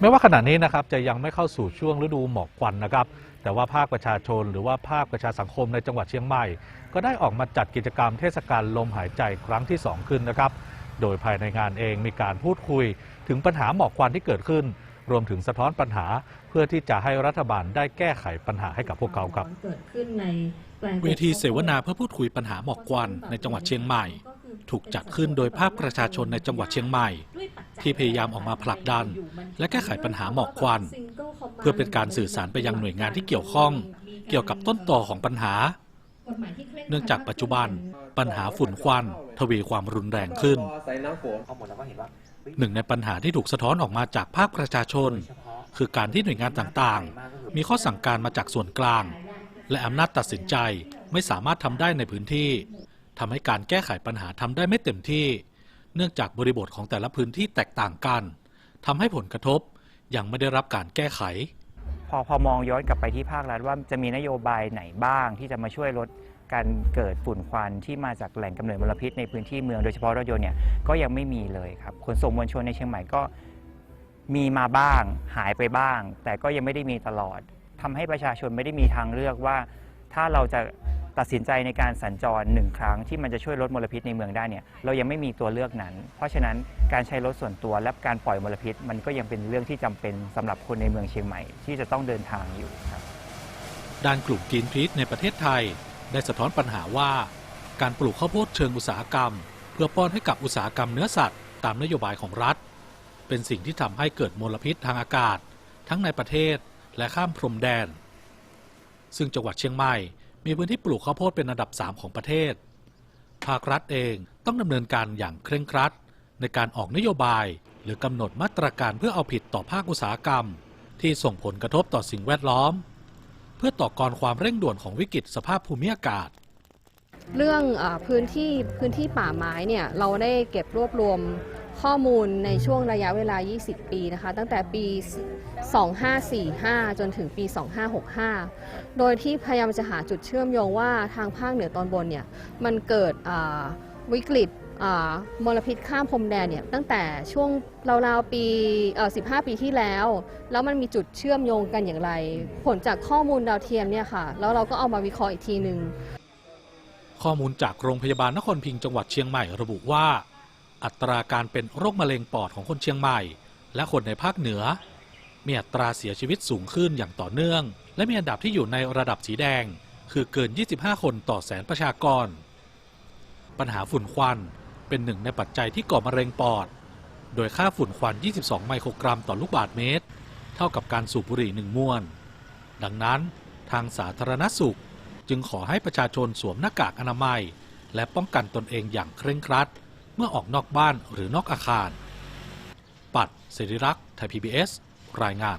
ไม่ว่าขณะนี้นะครับจะยังไม่เข้าสู่ช่วงฤดูหมอกควันนะครับ แต่ว่าภาคประชาชนหรือว่าภาคประชาสังคมในจังหวัดเชียงใหม่ ก็ได้ออกมาจัดกิจกรรมเทศกาลลมหายใจครั้งที่ 2 ขึ้นนะครับ โดยภายในงานเองมีการพูดคุย ถึงปัญหาหมอกควันที่เกิดขึ้น รวมถึงสะท้อนปัญหา เพื่อที่จะให้รัฐบาลได้แก้ไขปัญหาให้กับพวกเขาครับ เกิดขึ้นในแปลงเวทีเสวนาเพื่อพูดคุยปัญหาหมอกควันในจังหวัดเชียงใหม่ ถูกจัดขึ้นโดยภาคประชาชนในจังหวัดเชียงใหม่ ที่พยายามออกมาผลักดัน และแก้ไขปัญหาหมอกควัน เพื่อเป็นการสื่อสารไปยังหน่วยงานที่เกี่ยวข้อง เกี่ยวกับต้นตอของปัญหา เนื่องจากปัจจุบันปัญหาฝุ่นควัน ทวีความรุนแรงขึ้น หนึ่งในปัญหาที่ถูกสะท้อนออกมาจากภาคประชาชน คือการที่หน่วยงานต่างๆ มีข้อสั่งการมาจากส่วนกลาง และอำนาจตัดสินใจไม่สามารถทำได้ในพื้นที่ทำให้การแก้ไขปัญหาทำได้ไม่เต็มที่ เนื่องจากบริบทของแต่ละพื้นที่แตกต่างกันทำให้ผลกระทบยังไม่ได้รับการแก้ไข พอพอมองย้อนกลับไปที่ภาครัฐว่าจะมีนโยบายไหนบ้างที่จะมาช่วยลดการเกิดฝุ่นควันที่มาจากแหล่งกำเนิดมลพิษในพื้นที่เมืองโดยเฉพาะรถยนต์เนี่ยก็ยังไม่มีเลยครับขนส่งมวลชนในเชียงใหม่ก็มีมาบ้างหายไปบ้าง แต่ก็ยังไม่ได้มีตลอดทำให้ประชาชนไม่ได้มีทางเลือกว่า ถ้าเราจะ ตัดสินใจในการสัญจรหนึ่งครั้งที่มันจะช่วยลดมลพิษในเมืองได้เนี่ยเรายังไม่มีตัวเลือกนั้น เพราะฉะนั้นการใช้รถส่วนตัวและการปล่อยมลพิษ มันก็ยังเป็นเรื่องที่จำเป็นสำหรับคนในเมืองเชียงใหม่ที่จะต้องเดินทางอยู่ครับด้านกลุ่มกรีนพีชในประเทศไทย ได้สะท้อนปัญหาว่า การปลูกข้าวโพดเชิงอุตสาหกรรม เพื่อป้อนให้กับอุตสาหกรรมเนื้อสัตว์ตามนโยบายของรัฐ เป็นสิ่งที่ทำให้เกิดมลพิษทางอากาศ ทั้งในประเทศและข้ามพรมแดน ซึ่งจังหวัดเชียงใหม่ มีพื้นที่ปลูกข้าวโพดเป็นอันดับ 3 ของประเทศ ภาครัฐเองต้องดำเนินการอย่างเคร่งครัด ในการออกนโยบาย หรือกำหนดมาตรการเพื่อเอาผิดต่อภาคอุตสาหกรรม ที่ส่งผลกระทบต่อสิ่งแวดล้อม เพื่อต่อกรความเร่งด่วนของวิกฤตสภาพภูมิอากาศเรื่องอพื้นที่พื้นที่ป่าไม้เนี่ยเราได้เก็บรวบรวม ข้อมูลในช่วงระยะเวลา 20 ปีนะคะ ตั้งแต่ปี 2545 จนถึงปี 2565 โดยที่พยายามจะหาจุดเชื่อมโยงว่าทางภาคเหนือตอนบนเนี่ย มันเกิดวิกฤตมลพิษข้ามพรมแดนเนี่ยตั้งแต่ช่วงราวๆปี 15 ปีที่แล้ว แล้วมันมีจุดเชื่อมโยงกันอย่างไร ผลจากข้อมูลดาวเทียมเนี่ยค่ะ แล้วเราก็เอามาวิเคราะห์อีกทีหนึ่งข้อมูลจากโรงพยาบาลนครพิงจังหวัดเชียงใหม่ระบุว่า อัตราการเป็นโรคมะเร็งปอดของคนเชียงใหม่ และคนในภาคเหนือ มีอัตราเสียชีวิตสูงขึ้นอย่างต่อเนื่อง และมีอันดับที่อยู่ในระดับสีแดง คือเกิน 25 คนต่อแสนประชากร ปัญหาฝุ่นควันเป็นหนึ่งในปัจจัยที่ก่อมะเร็งปอด โดยค่าฝุ่นควัน 22 ไมโครกรัมต่อลูกบาศก์เมตร เท่ากับการสูบบุหรี่หนึ่งมวน ดังนั้นทางสาธารณสุขจึงขอให้ประชาชนสวมหน้ากากอนามัย และป้องกันตนเองอย่างเคร่งครัด มื่อออกนอกบ้านหรือนอกอาคาร ปัดศิริรักษ์ไทย PBS รายงาน